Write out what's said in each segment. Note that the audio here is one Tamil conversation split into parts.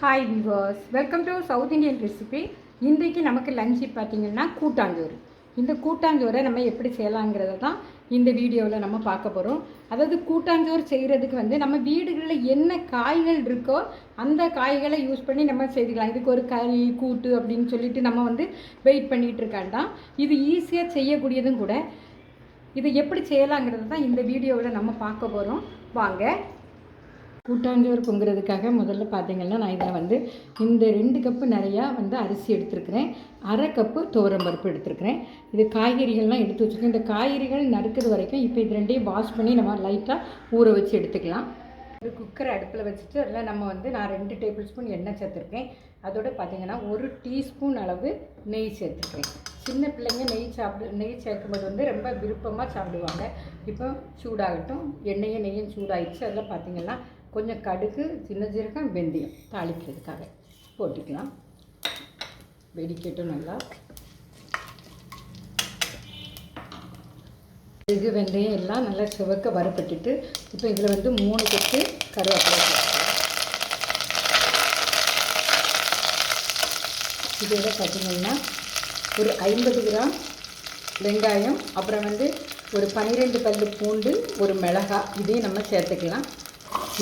Hi Vivas welcome to south Indian recipe இன்றைக்கு நமக்கு லஞ்சு பார்த்தீங்கன்னா கூட்டாஞ்சோறு. இந்த கூட்டாஞ்சோறை நம்ம எப்படி செய்யலாங்கிறத தான் இந்த வீடியோவில் நம்ம பார்க்க போகிறோம் அதாவது கூட்டாஞ்சோறு செய்கிறதுக்கு வந்து நம்ம வீடுகளில் என்ன காய்கள் இருக்கோ அந்த காய்களை யூஸ் பண்ணி நம்ம செய்துக்கலாம். இதுக்கு ஒரு கறி கூட்டு அப்படின்னு சொல்லிட்டு நம்ம வந்து வெயிட் பண்ணிகிட்டு இருக்காண்டாம் இது ஈஸியாக செய்யக்கூடியதும் கூட. இதை எப்படி செய்யலாங்கிறது தான் இந்த வீடியோவில் நம்ம பார்க்க போகிறோம் வாங்க கூட்டாஞ்சோறு பொங்குறதுக்காக முதல்ல பார்த்தீங்கன்னா நான் இதில் வந்து இந்த ரெண்டு கப்பு நிறையா வந்து அரிசி எடுத்துருக்கிறேன். அரை கப்பு துவரம் பருப்பு எடுத்துருக்கிறேன். இது காய்கறிகள்லாம் எடுத்து வச்சுருக்கேன். இந்த காய்கறிகள் நறுக்கிறது வரைக்கும் இப்போ இது ரெண்டையும் வாஷ் பண்ணி நம்ம லைட்டாக ஊற வச்சு எடுத்துக்கலாம். ஒரு குக்கர் அடுப்பில் வச்சுட்டு அதில் நம்ம வந்து நான் ரெண்டு டேபிள் ஸ்பூன் எண்ணெய் சேர்த்துருக்கேன். அதோட பார்த்தீங்கன்னா ஒரு டீஸ்பூன் அளவு நெய் சேர்த்துருக்கேன். சின்ன பிள்ளைங்க நெய் சாப்பிடு நெய் சேர்க்கும்போது வந்து ரொம்ப விருப்பமாக சாப்பிடுவாங்க. இப்போ சூடாகட்டும். எண்ணெயும் நெய்யும் சூடாகிடுச்சு அதில் பார்த்தீங்கன்னா கொஞ்சம் கடுகு சின்ன ஜீரகம் வெந்தயம் தாளிக்கிறதுக்காக போட்டுக்கலாம். வெடிக்கட்டும் நல்லா. கடுகு வெந்தயம் எல்லாம் நல்லா சிவக்க வறுப்பட்டுட்டு இப்போ இதில் வந்து மூணு கொத்து கருவேப்பிலை இதோட பார்த்திங்கன்னா ஒரு ஐம்பது கிராம் வெங்காயம் அப்புறம் வந்து ஒரு பன்னிரெண்டு பல் பூண்டு ஒரு மிளகாய் இதையும் நம்ம சேர்த்துக்கலாம்.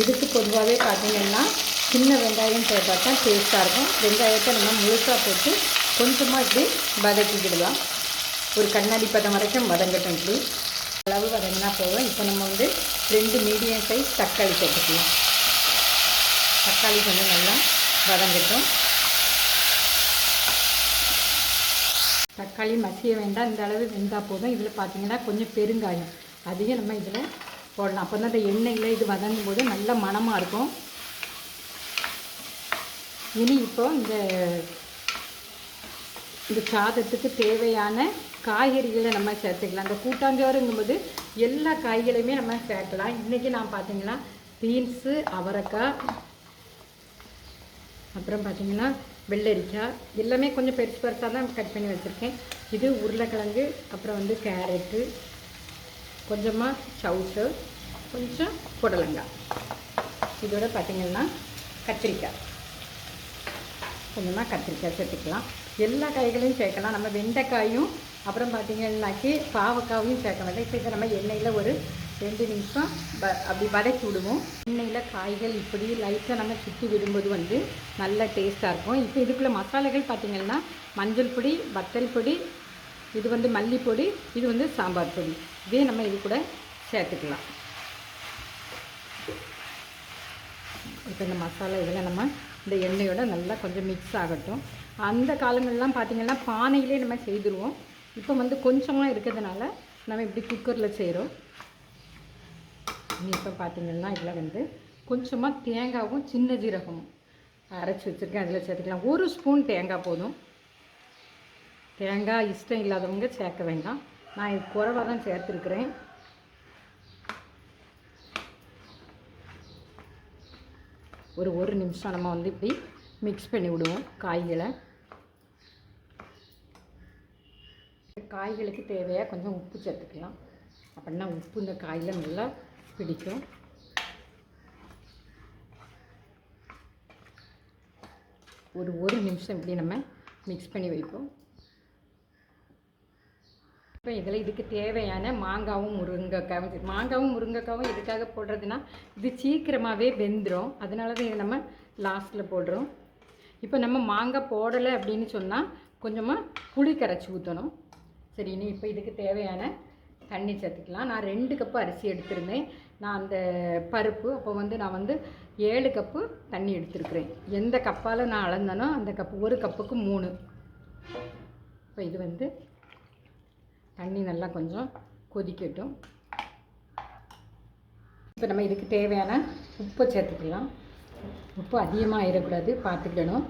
இதுக்கு பொதுவாகவே பார்த்தீங்கன்னா சின்ன வெங்காயம் சேர்த்தா தான் டேஸ்ட்டாக இருக்கும். வெங்காயத்தை நம்ம முழுசாக போட்டு கொஞ்சமாக இப்படி வதக்கிக்கிடலாம். ஒரு கண்ணாடி பதம் வரைக்கும் வதங்கட்டும் இப்படி. அளவு வதங்கினா போதும். இப்போ நம்ம வந்து ரெண்டு மீடியம் சைஸ் தக்காளி சேர்த்துக்கலாம். தக்காளி கொஞ்சம் நல்லா வதங்கட்டும். தக்காளி மசிய வேண்டாம். இந்த அளவு வெந்தால் போதும். இதில் பார்த்தீங்கன்னா கொஞ்சம் பெருங்காயம். அதையும் நம்ம இதில் போடலாம். அப்போ தான் அந்த எண்ணெயில் இது வதங்கும் போது நல்ல மணமாக இருக்கும். இனி இப்போ இந்த இந்த சாதத்துக்கு தேவையான காய்கறிகளை நம்ம சேர்த்துக்கலாம். அந்த கூட்டாஞ்சோறுங்கும்போது எல்லா காய்களையுமே நம்ம சேர்க்கலாம். இன்றைக்கி நான் பார்த்தீங்கன்னா பீன்ஸு அவரைக்காய் அப்புறம் பார்த்தீங்கன்னா வெள்ளரிக்காய் எல்லாமே கொஞ்சம் பெருசு பெருசாக தான் கட் பண்ணி வச்சுருக்கேன். இது உருளைக்கிழங்கு அப்புறம் வந்து கேரட்டு கொஞ்சமாக சவுசு கொஞ்சம் புடலங்காய் இதோட பார்த்திங்கன்னா கத்திரிக்காய். கொஞ்சமாக கத்திரிக்காய் சேர்த்துக்கலாம். எல்லா காய்களையும் சேர்க்கலாம். நம்ம வெண்டைக்காயும் அப்புறம் பார்த்திங்கன்னாக்கி பாவக்காயும் சேர்க்க வேண்டாம். இப்போ நம்ம எண்ணெயில் ஒரு ரெண்டு நிமிஷம் வ அப்படி வதக்கி விடுவோம். எண்ணெயில் காய்கள் இப்படி லைட்டாக நம்ம சுற்றி விடும்போது வந்து நல்ல டேஸ்ட்டாக இருக்கும். இப்போ இதுக்குள்ளே மசாலைகள் பார்த்திங்கன்னா மஞ்சள் பொடி வத்தல் பொடி இது வந்து மல்லிப்பொடி இது வந்து சாம்பார் பொடி. இதே நம்ம இது கூட சேர்த்துக்கலாம். இப்போ இந்த மசாலா இதெல்லாம் நம்ம இந்த எண்ணெயோட நல்லா கொஞ்சம் மிக்ஸ் ஆகட்டும். அந்த காலங்கள்லாம் பார்த்திங்கன்னா பானையிலே நம்ம செய்துருவோம். இப்போ வந்து கொஞ்சமாக இருக்கிறதுனால நம்ம இப்படி குக்கரில் செய்கிறோம் இப்போ பார்த்திங்கன்னா இதில் வந்து கொஞ்சமாக தேங்காவும் சின்ன ஜீரகமும் அரைச்சி வச்சுருக்கேன். அதில் சேர்த்துக்கலாம். ஒரு ஸ்பூன் தேங்காய் போதும். தேங்காய் இஷ்டம் இல்லாதவங்க சேர்க்க வேண்டாம். நான் இது குறவாக தான் சேர்த்துருக்குறேன். ஒரு ஒரு நிமிஷம் நம்ம வந்து இப்படி மிக்ஸ் பண்ணி விடுவோம் காய்களை. காய்களுக்கு தேவையாக கொஞ்சம் உப்பு சேர்த்துக்கலாம். அப்படின்னா உப்பு இந்த காயில் நல்லா பிடிக்கும். ஒரு ஒரு நிமிஷம் இப்படி நம்ம மிக்ஸ் பண்ணி வைப்போம். இப்போ இதில் இதுக்கு தேவையான மாங்காவும் முருங்கைக்காவும் மாங்காவும் முருங்கைக்காவும் எதுக்காக போடுறதுன்னா இது சீக்கிரமாகவே வெந்துடும் அதனால தான் இதை நம்ம லாஸ்ட்டில் போடுறோம். இப்போ நம்ம மாங்காய் போடலை அப்படின்னு சொன்னால் கொஞ்சமாக புளி கரைச்சி ஊற்றணும் சரி இனி இப்போ இதுக்கு தேவையான தண்ணி சேர்த்துக்கலாம். நான் ரெண்டு கப்பு அரிசி எடுத்திருந்தேன். நான் அந்த பருப்பு அப்போ வந்து நான் வந்து ஏழு கப்பு தண்ணி எடுத்துருக்குறேன். எந்த கப்பால் நான் அளந்தனோ அந்த கப்பு ஒரு கப்புக்கு மூணு. இப்போ இது வந்து தண்ணி நல்லா கொஞ்சம் கொதிக்கட்டும். இப்போ நம்ம இதுக்கு தேவையான உப்பை சேர்த்துக்கலாம். உப்பு அதிகமாக ஆயிடக்கூடாது பார்த்துக்கிடணும்.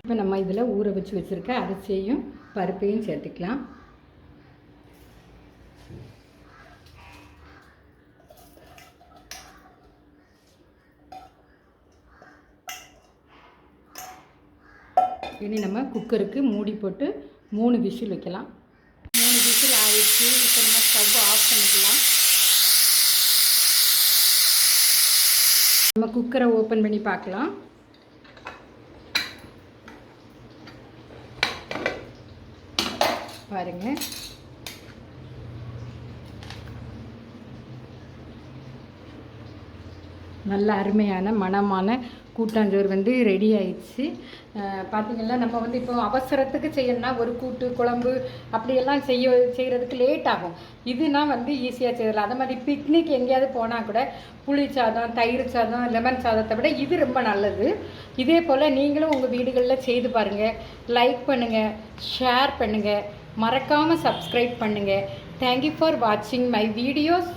இப்போ நம்ம இதில் ஊற வச்சு வச்சுருக்க அரிசியையும் பருப்பையும் சேர்த்துக்கலாம். இனி நம்ம குக்கருக்கு மூடி போட்டு மூணு விசில் வைக்கலாம். மூணு விசில் ஆயிடுச்சு. இப்போ நம்ம ஸ்டவ் ஆஃப் பண்ணிக்கலாம். நம்ம குக்கரை ஓப்பன் பண்ணி பார்க்கலாம். பாருங்கள் நல்ல அருமையான மனமான கூட்டாஞ்சோறு வந்து ரெடி ஆயிடுச்சு. அஹ் பார்த்தீங்கன்னா நம்ம வந்து இப்போ அவசரத்துக்கு செய்யணும்னா ஒரு கூட்டு குழம்பு அப்படியெல்லாம் செய்ய செய்கிறதுக்கு லேட் ஆகும். இதுனா வந்து ஈஸியாக செய்யலாம். அதே மாதிரி பிக்னிக் எங்கேயாவது போனால் கூட புளி சாதம் தயிர் சாதம் லெமன் சாதத்தை விட இது ரொம்ப நல்லது. இதே போல் நீங்களும் உங்கள் வீடுகளில் செய்து பாருங்கள் லைக் பண்ணுங்கள் ஷேர் பண்ணுங்கள் மறக்காமல் சப்ஸ்கிரைப் பண்ணுங்கள் தேங்க்யூ ஃபார் வாட்சிங் மை வீடியோஸ்